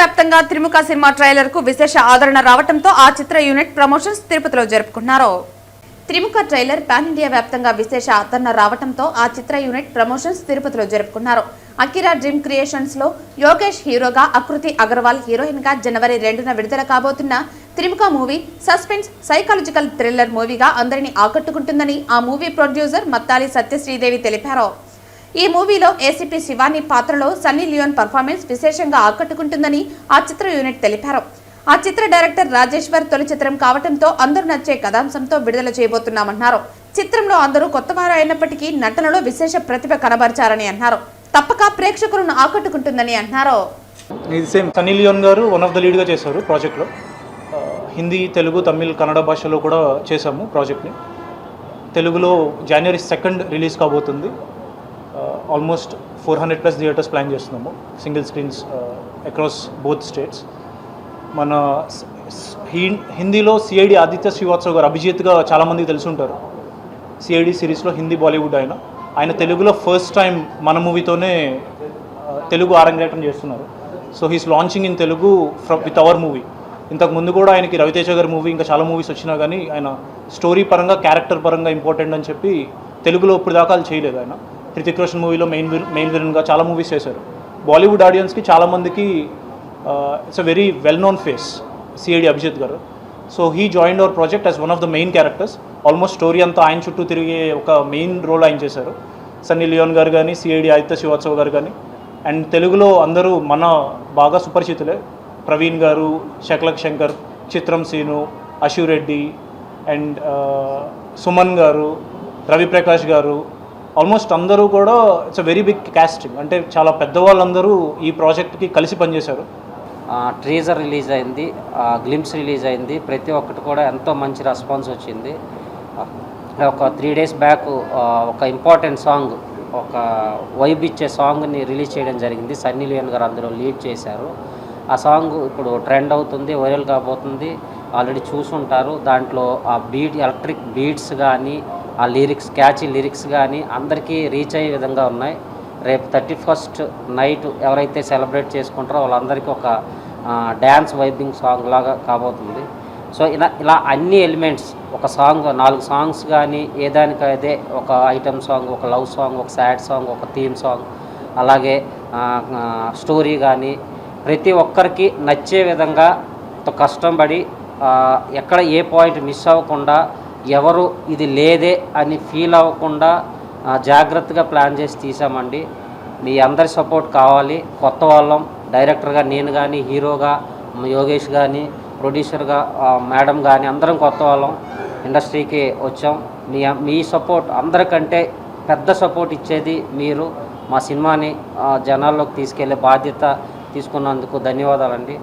దేశవ్యాప్తంగా త్రిముఖ సినిమా ట్రైలర్కు విశేష ఆదరణ రావడంతో ఆ చిత్ర యూనిట్ ప్రమోషన్స్ తిరుపతిలో జరుపుకున్నారు. త్రిముఖ ట్రైలర్ పాన్ ఇండియా వ్యాప్తంగా విశేష ఆదరణ రావడంతో ఆ చిత్ర యూనిట్ ప్రమోషన్స్ తిరుపతిలో జరుపుకున్నారు. అకిరా డ్రీమ్ క్రియేషన్స్లో యోగేష్ హీరోగా అకృతి అగర్వాల్ హీరోయిన్గా జనవరి రెండున విడుదల కాబోతున్న Trimukha movie suspense psychological thriller మూవీగా అందరినీ ఆకట్టుకుంటుందని ఆ మూవీ ప్రొడ్యూసర్ మత్తాలి సత్యశ్రీదేవి తెలిపారు. ఈ మూవీలో ఏసీపీ శివాని పాత్రలో సన్నీ లియోన్ పర్ఫార్మెన్స్ విశేషంగా ఆకట్టుకుంటుందని ఆ చిత్ర యూనిట్ తెలిపారు. ఆ చిత్ర డైరెక్టర్ రాజేశ్వర్ తొలి చిత్రం కావడంతో అందరూ నచ్చే కథాంశంతో విడుదల చేయబోతున్నామన్నారు. చిత్రంలో అందరూ కొత్తవారు అయినప్పటికీ నటనలో విశేష ప్రతిభ కనబరిచారని అన్నారు. తప్పక ప్రేక్షకులను ఆకట్టుకుంటుందని అన్నారు. ఇది సేమ్ సన్నీ లియోన్ గారు వన్ ఆఫ్ ద లీడ్గా చేశారు ప్రాజెక్ట్లో. హిందీ తెలుగు తమిళ్ కన్నడ భాషలో కూడా చేశాము ప్రాజెక్ట్ని. తెలుగులో జనవరి సెకండ్ రిలీజ్ కాబోతుంది. Almost four hundred plus theatres plan చేస్తున్నాము. Single screens across both states మన హిందీలో సిఐడి ఆదిత్య శ్రీవాత్సవ్ గారు అభిజిత్గా చాలామందికి తెలిసి ఉంటారు సిఐడి సిరీస్లో హిందీ బాలీవుడ్ ఆయన. ఆయన తెలుగులో ఫస్ట్ టైం మన మూవీతోనే uh, తెలుగు ఆరంగేటం చేస్తున్నారు. So he's launching in Telugu from with our movie ఇంతకు ముందు కూడా ఆయనకి రవితేజ గారి మూవీ ఇంకా చాలా మూవీస్ వచ్చినా కానీ ఆయన స్టోరీ పరంగా క్యారెక్టర్ పరంగా ఇంపార్టెంట్ అని చెప్పి తెలుగులో ఇప్పుడు దాకా చేయలేదు ఆయన. హృతిక్ రోషన్ మూవీలో మెయిన్ మెయిన్ విలన్గా చాలా మూవీస్ చేశారు. బాలీవుడ్ ఆడియన్స్కి చాలామందికి it's a very well known face CID Abhijit గారు. So he join our project as one of the main characters almost story అంతా ఆయన చుట్టూ తిరిగే ఒక మెయిన్ రోల్ ఆయన చేశారు. సన్నీ లియోన్ గారు కానీ సిఐడి ఆదిత్య శ్రీవాత్సవ్ గారు కానీ అండ్ తెలుగులో అందరూ మన బాగా సుపరిచితులే. ప్రవీణ్ గారు శకలక్ శంకర్ చిత్రం సీను అశు రెడ్డి అండ్ సుమన్ గారు రవిప్రకాష్ గారు ఆల్మోస్ట్ అందరూ కూడా it's a very big casting అంటే చాలా పెద్దవాళ్ళందరూ ఈ ప్రాజెక్ట్కి కలిసి పనిచేశారు. ట్రీజర్ రిలీజ్ అయింది గ్లిమ్స్ రిలీజ్ అయింది. ప్రతి ఒక్కటి కూడా ఎంతో మంచి రెస్పాన్స్ వచ్చింది. ఒక త్రీ డేస్ బ్యాక్ ఒక ఇంపార్టెంట్ సాంగ్ ఒక వైబ్ ఇచ్చే సాంగ్ని రిలీజ్ చేయడం జరిగింది. సన్నీ లియోన్ గారు అందులో లీడ్ చేశారు. ఆ సాంగ్ ఇప్పుడు ట్రెండ్ అవుతుంది వైరల్ కాబోతుంది. ఆల్రెడీ చూసుంటారు. దాంట్లో ఆ బీట్ ఎలక్ట్రిక్ బీట్స్ కానీ ఆ లిరిక్స్ క్యాచీ లిరిక్స్ కానీ అందరికీ రీచ్ అయ్యే విధంగా ఉన్నాయి. రేపు థర్టీ ఫస్ట్ నైట్ ఎవరైతే సెలబ్రేట్ చేసుకుంటారో వాళ్ళందరికీ ఒక డ్యాన్స్ వైబింగ్ సాంగ్ లాగా కాబోతుంది. సో ఇలా ఇలా అన్ని ఎలిమెంట్స్ ఒక సాంగ్ నాలుగు సాంగ్స్ కానీ ఏదానికైతే ఒక ఐటమ్ సాంగ్ ఒక లవ్ సాంగ్ ఒక సాడ్ సాంగ్ ఒక థీమ్ సాంగ్ అలాగే స్టోరీ కానీ ప్రతి ఒక్కరికి నచ్చే విధంగా కష్టం పడి ఎక్కడ ఏ పాయింట్ మిస్ అవ్వకుండా ఎవరు ఇది లేదే అని ఫీల్ అవ్వకుండా జాగ్రత్తగా ప్లాన్ చేసి తీసామండి. మీ అందరి సపోర్ట్ కావాలి. కొత్త వాళ్ళం డైరెక్టర్గా నేను కానీ హీరోగా యోగేష్ కానీ ప్రొడ్యూసర్గా మేడం కానీ అందరం కొత్త వాళ్ళం ఇండస్ట్రీకి వచ్చాం. మీ మీ సపోర్ట్ అందరికంటే పెద్ద సపోర్ట్ ఇచ్చేది మీరు. మా సినిమాని జనాల్లోకి తీసుకెళ్ళే బాధ్యత తీసుకున్నందుకు ధన్యవాదాలండి.